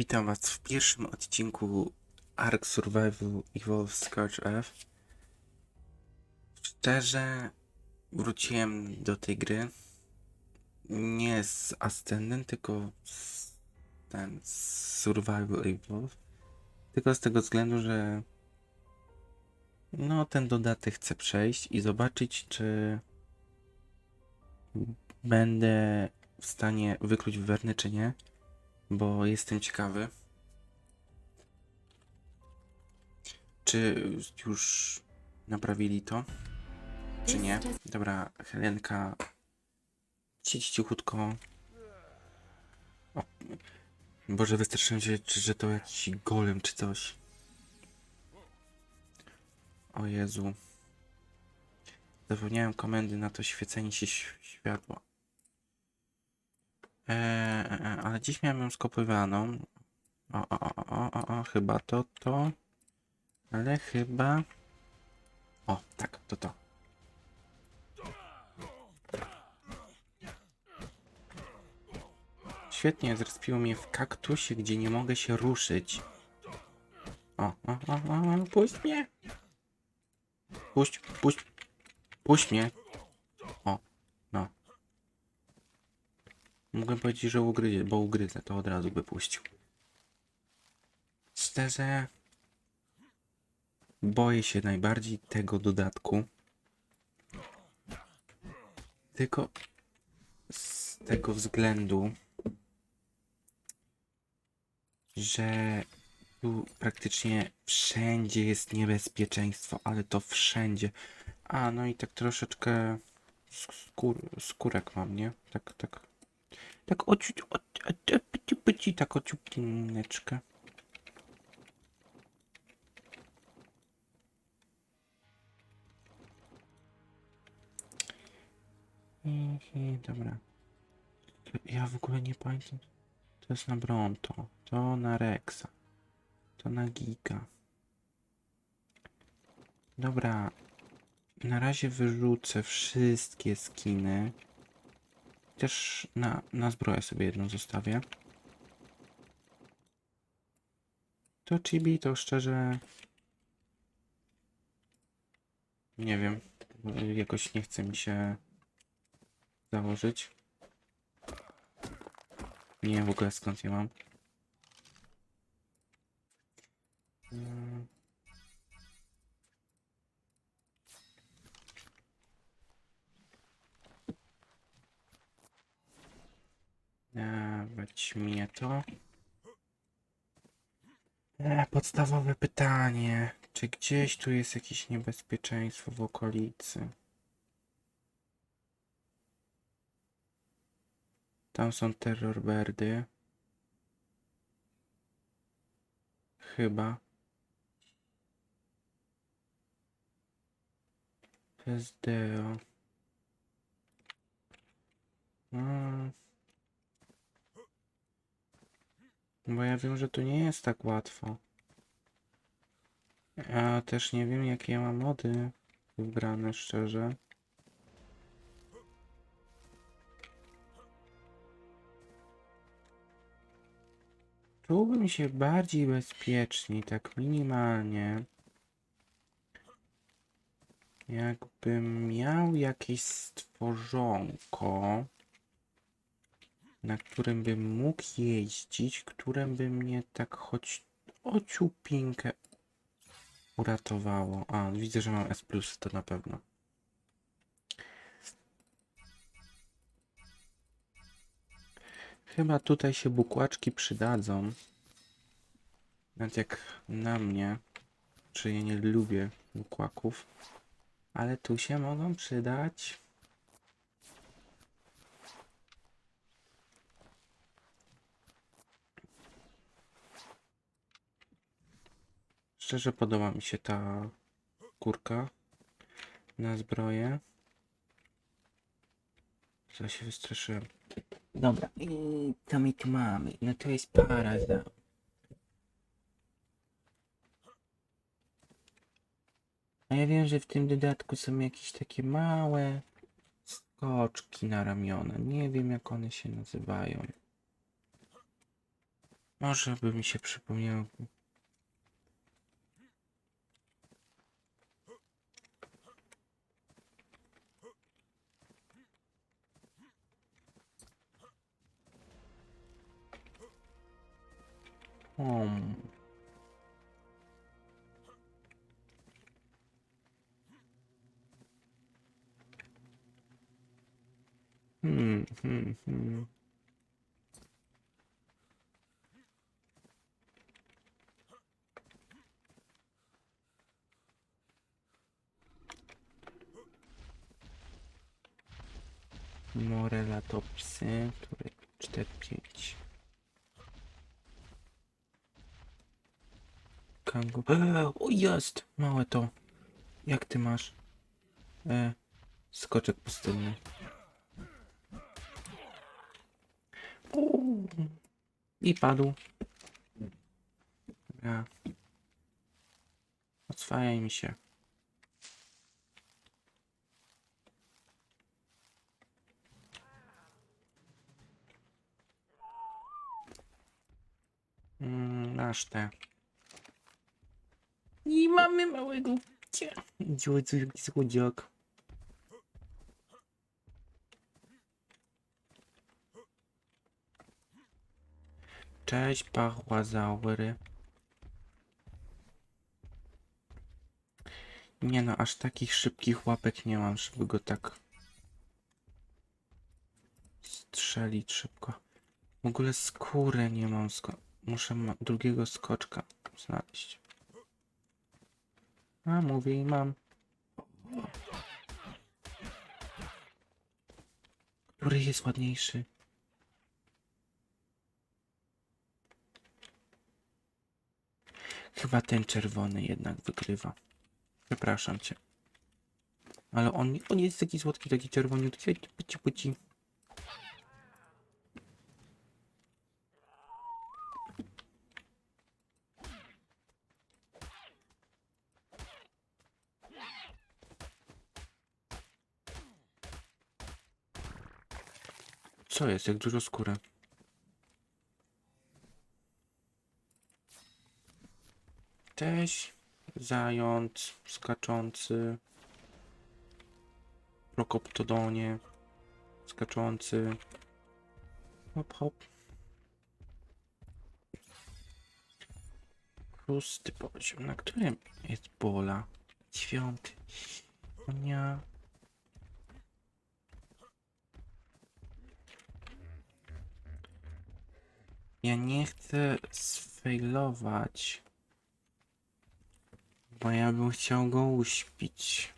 Witam Was w pierwszym odcinku Ark Survival Evolve Scourge F. Szczerze wróciłem do tej gry nie z Ascendant, tylko z ten z Survival Evolve. Tylko z tego względu, że no ten dodatek chcę przejść i zobaczyć, czy będę w stanie wykluć Wernę, czy nie bo jestem ciekawy, czy już naprawili to, czy nie. Dobra, Helenka, siedź cichutko. O, Boże, wystraszyłem się, czy- że to jakiś golem, czy coś. O Jezu. Zapomniałem komendy na to świecenie się światła. Eee, e, e, ale dziś miałem ją skopiowaną. O, o, o, o, o, o, chyba to, to. Ale chyba... O, tak, to to. Świetnie, zrespiło mnie w kaktusie, gdzie nie mogę się ruszyć. O, o, o, o, puść mnie! Puść, puść, puść mnie! O, no. Mogłem powiedzieć, że ugryzie, bo ugryzę, to od razu by puścił. Szczerze, boję się najbardziej tego dodatku. Tylko z tego względu, że tu praktycznie wszędzie jest niebezpieczeństwo, ale to wszędzie. A, no i tak troszeczkę skór, skórek mam, nie? Tak, tak. Tak ociu, o, o, pyci, pyci, tak ociupineczkę. Dobra. Ja w ogóle nie pamiętam. To jest na Bronto. To na Rexa. To na Giga. Dobra. Na razie wyrzucę wszystkie skiny. Też na, na zbroję sobie jedną zostawię. To chibi to szczerze... Nie wiem. Jakoś nie chce mi się założyć. Nie wiem w ogóle skąd je mam. Mm. Dawać mnie to. E, podstawowe pytanie. Czy gdzieś tu jest jakieś niebezpieczeństwo w okolicy? Tam są terrorbirdy. Chyba. To jest Deo. Mm. Bo ja wiem, że to nie jest tak łatwo. A też nie wiem, jakie ja mam mody wybrane, szczerze. Czułbym się bardziej bezpieczniej, tak minimalnie. Jakbym miał jakieś stworzonko, na którym bym mógł jeździć, które by mnie tak choć o ciupinkę uratowało. A, widzę, że mam S+, to na pewno. Chyba tutaj się bukłaczki przydadzą. Nawet jak na mnie, czy ja nie lubię bukłaków, ale tu się mogą przydać. Szczerze podoba mi się ta kurka na zbroję. Co się wystraszyłem. Dobra, i my tu mamy? No to jest paraza. A ja wiem, że w tym dodatku są jakieś takie małe skoczki na ramiona. Nie wiem jak one się nazywają. Może by mi się przypomniało. Um. Hmm, hmm, hmm. Morelatopsy, które 4-5. Kangu. O jest! Małe to. Jak ty masz? E, skoczek pustynny. Uuu. I padł. Dobra. Oswajaj mi się. Mm, masz te. I mamy małego pcia. Słodziak. Cześć, pachłazaury. Nie no, aż takich szybkich łapek nie mam, żeby go tak strzelić szybko. W ogóle skórę nie mam. Sko muszę ma drugiego skoczka znaleźć. A, mówię i mam. Który jest ładniejszy? Chyba ten czerwony jednak wygrywa. Przepraszam cię. Ale on, on jest taki słodki, taki czerwoniutki. Puci, puci. Co jest? Jak dużo skóry. Cześć. Zając skaczący. Prokoptodonie. Skaczący. Hop, hop. Szósty poziom. Na którym jest bola? Dziewiąty. O Ja nie chcę sfailować. Bo ja bym chciał go uśpić.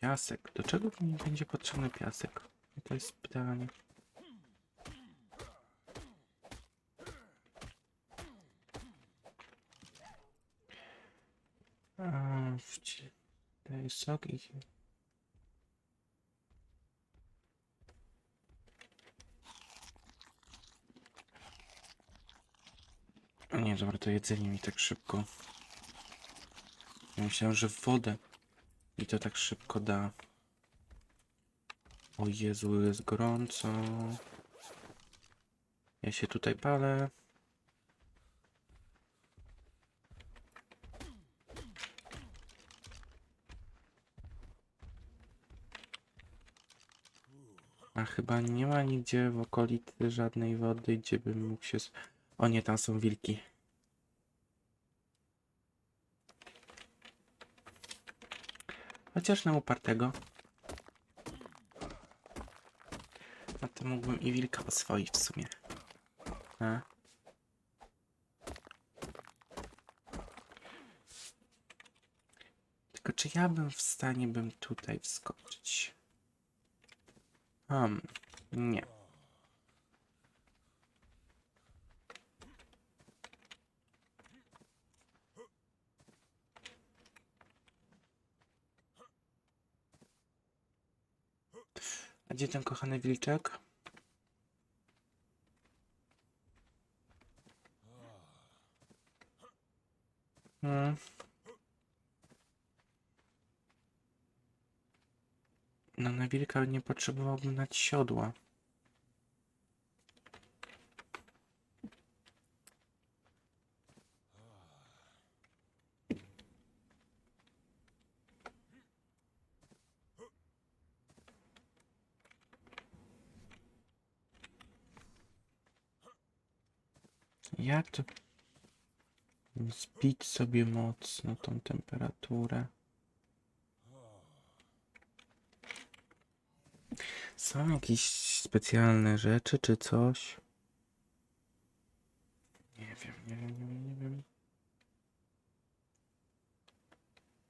Piasek. Do czego mi będzie potrzebny piasek? To jest pytanie. A, wci- Daj sok i... O nie, dobra, to jedzenie mi tak szybko. Ja myślałem, że wodę mi to tak szybko da. O Jezu, jest gorąco. Ja się tutaj palę. A chyba nie ma nigdzie w okolicy żadnej wody, gdzie bym mógł się... O nie, tam są wilki. Chociaż na upartego. A to mógłbym i wilka oswoić w sumie. A? Tylko czy ja bym w stanie bym tutaj wskoczyć? Hmm, nie. A gdzie ten kochany wilczek? Hmm. No na wilka nie potrzebowałbym dać siodła. Jak to? Zbić sobie mocno tą temperaturę. Są jakieś specjalne rzeczy czy coś? Nie wiem, nie wiem, nie wiem, nie wiem.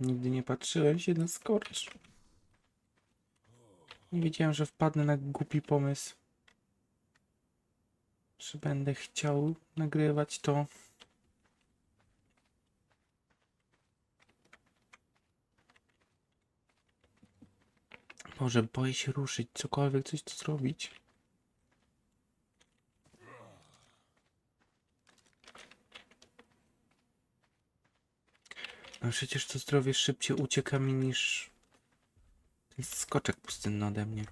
Nigdy nie patrzyłem się na skorcz. Nie wiedziałem, że wpadnę na głupi pomysł. Że będę chciał nagrywać to. Może boję się ruszyć, cokolwiek, coś tu zrobić. No przecież to zdrowie szybciej ucieka mi niż ten skoczek pustynny ode mnie.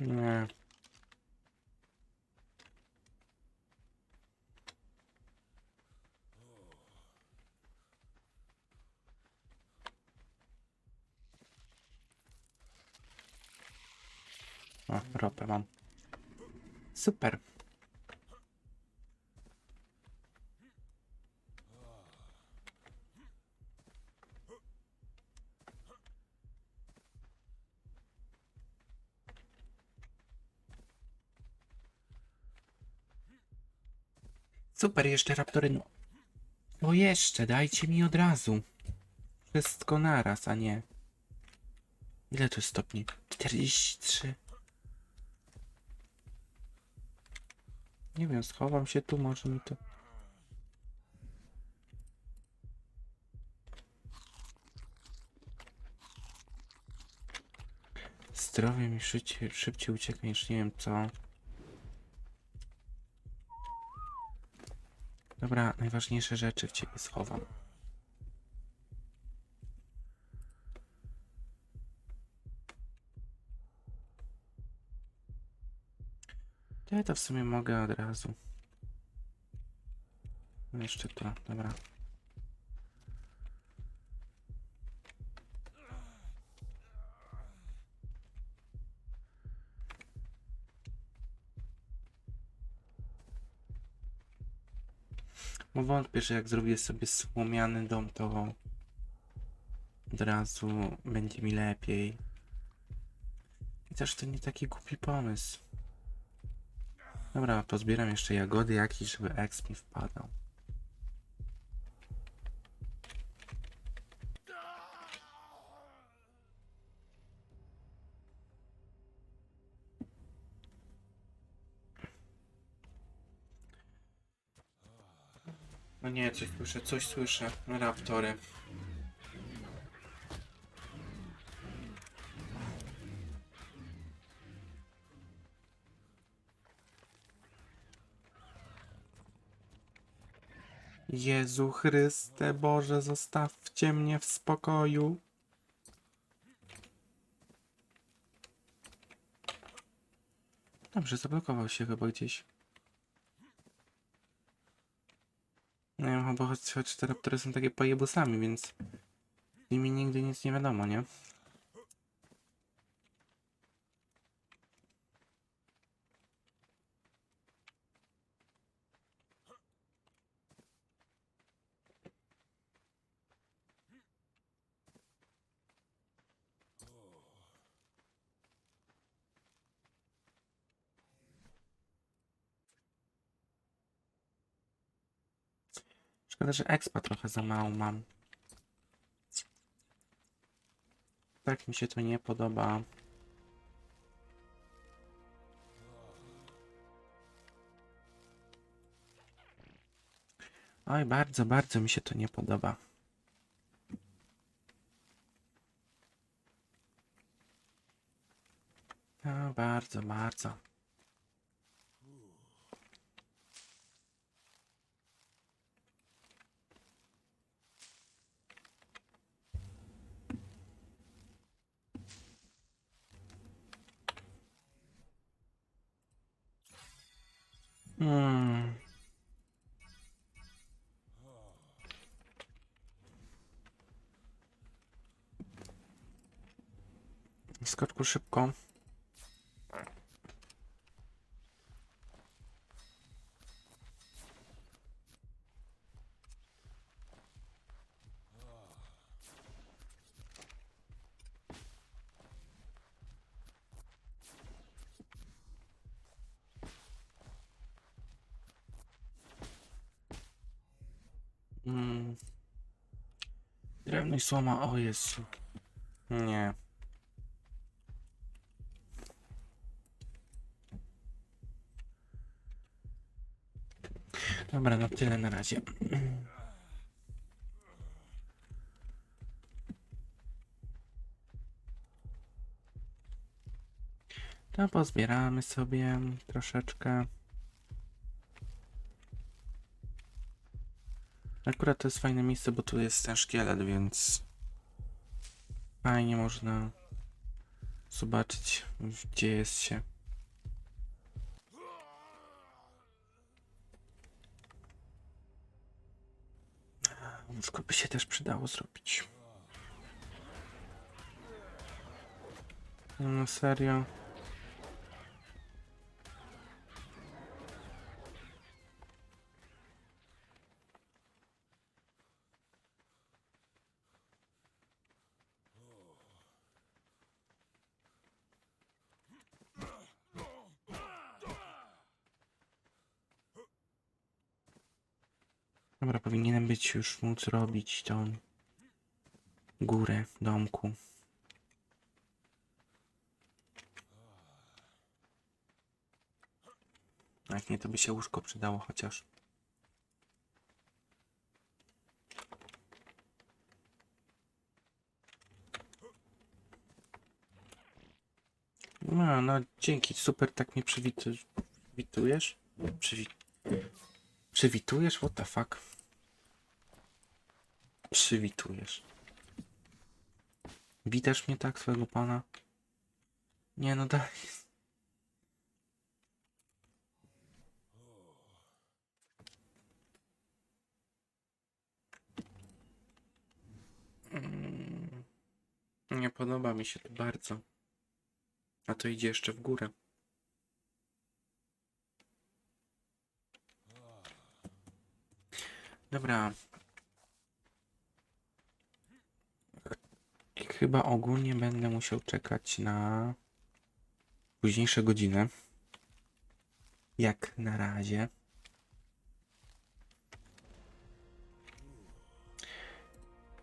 Nie. O, ropę mam. Super. Super, jeszcze raptory. No. Jeszcze, dajcie mi od razu. Wszystko naraz, a nie. Ile to stopni? 43. Nie wiem, schowam się tu, może mi to... Zdrowie mi szybciej, szybciej ucieka niż nie wiem co. Dobra, najważniejsze rzeczy w ciebie schowam. Ja to w sumie mogę od razu. Jeszcze to, dobra. Bo wątpię, że jak zrobię sobie słomiany dom, to od razu będzie mi lepiej. I też to nie taki głupi pomysł. Dobra, pozbieram jeszcze jagody jakieś, żeby eks mi wpadał. No nie, coś słyszę, coś słyszę. Raptory. Jezu Chryste, Boże, zostawcie mnie w spokoju. Dobrze, zablokował się chyba gdzieś. No ja chyba choć, choć te raptory są takie pojebusami, więc z nimi nigdy nic nie wiadomo, nie? Szkoda, że expa trochę za mało mam. Tak mi się to nie podoba. Oj, bardzo, bardzo mi się to nie podoba. No, bardzo. bardzo, bardzo. Hmm. Skoczku szybko. Mm. Drewno i słoma, o Jezu. Nie. Dobra, no tyle na razie. To pozbieramy sobie troszeczkę. Akurat to jest fajne miejsce, bo tu jest ten szkielet, więc fajnie można zobaczyć, gdzie jest się. Łóżko by się też przydało zrobić. No serio. Już móc robić tą górę domku. Jak nie, to by się łóżko przydało chociaż. No, no dzięki, super, tak mnie przywitu- przywitujesz? Przywi przywitujesz? What the fuck? Przywitujesz. Witasz mnie tak, swojego pana? Nie, no daj. Mm, Nie podoba mi się to bardzo. A to idzie jeszcze w górę. Dobra. Chyba ogólnie będę musiał czekać na późniejsze godziny. Jak na razie.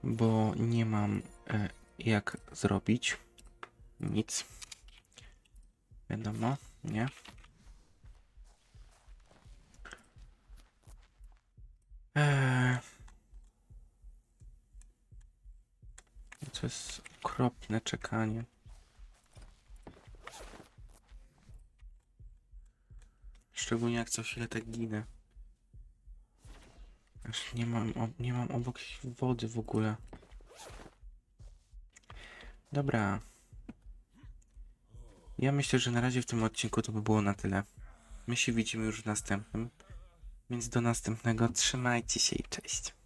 Bo nie mam e, jak zrobić nic. Wiadomo, nie? Eee. To jest okropne czekanie. Szczególnie jak co chwilę tak ginę. Aż nie mam, nie mam obok wody w ogóle. Dobra. Ja myślę, że na razie w tym odcinku to by było na tyle. My się widzimy już w następnym. Więc do następnego. Trzymajcie się i cześć.